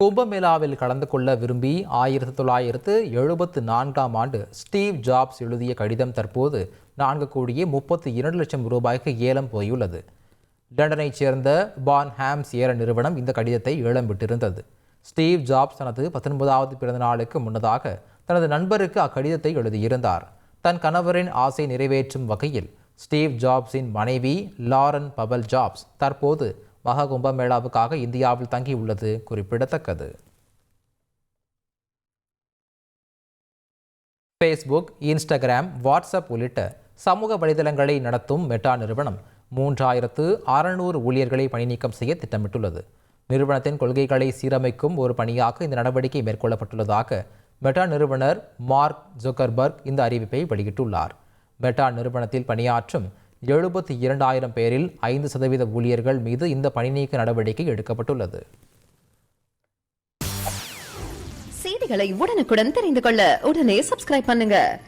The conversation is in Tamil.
கும்பமேளாவில் கலந்து கொள்ள விரும்பி ஆயிரத்தி தொள்ளாயிரத்து எழுபத்து நான்காம் ஆண்டு ஸ்டீவ் ஜாப்ஸ் எழுதிய கடிதம் தற்போது நான்கு கோடியே முப்பத்தி இரண்டு லட்சம் ரூபாய்க்கு ஏலம் போயுள்ளது. லண்டனைச் சேர்ந்த பான் ஹாம்ஸ் ஏல நிறுவனம் இந்த கடிதத்தை ஏலம் விட்டிருந்தது. ஸ்டீவ் ஜாப்ஸ் தனது பத்தொன்பதாவது பிறந்த நாளுக்கு முன்னதாக தனது நண்பருக்கு அக்கடிதத்தை எழுதியிருந்தார். தன் கணவரின் ஆசை நிறைவேற்றும் வகையில் ஸ்டீவ் ஜாப்ஸின் மனைவி லாரன் பபல் ஜாப்ஸ் தற்போது மகா கும்பமேளாவுக்காக இந்தியாவில் தங்கியுள்ளது குறிப்பிடத்தக்கது. ஃபேஸ்புக் இன்ஸ்டாகிராம் வாட்ஸ்அப் உள்ளிட்ட சமூக வலைதளங்களை நடத்தும் மெட்டா நிறுவனம் மூன்றாயிரத்து அறநூறு ஊழியர்களை பணிநீக்கம் செய்ய திட்டமிட்டுள்ளது. நிறுவனத்தின் கொள்கைகளை சீரமைக்கும் ஒரு பணியாக இந்த நடவடிக்கை மேற்கொள்ளப்பட்டுள்ளதாக மெட்டா நிறுவனர் மார்க் ஜுக்கர்பர்க் இந்த அறிவிப்பை வெளியிட்டுள்ளார். மெட்டா நிறுவனத்தில் பணியாற்றும் எழுபத்தி இரண்டாயிரம் பேரில் ஐந்து சதவீத ஊழியர்கள் மீது இந்த பணிநீக்க நடவடிக்கை எடுக்கப்பட்டுள்ளது. செய்திகளை உடனுக்குடன் தெரிந்து கொள்ள உடனே சப்ஸ்கிரைப் பண்ணுங்க.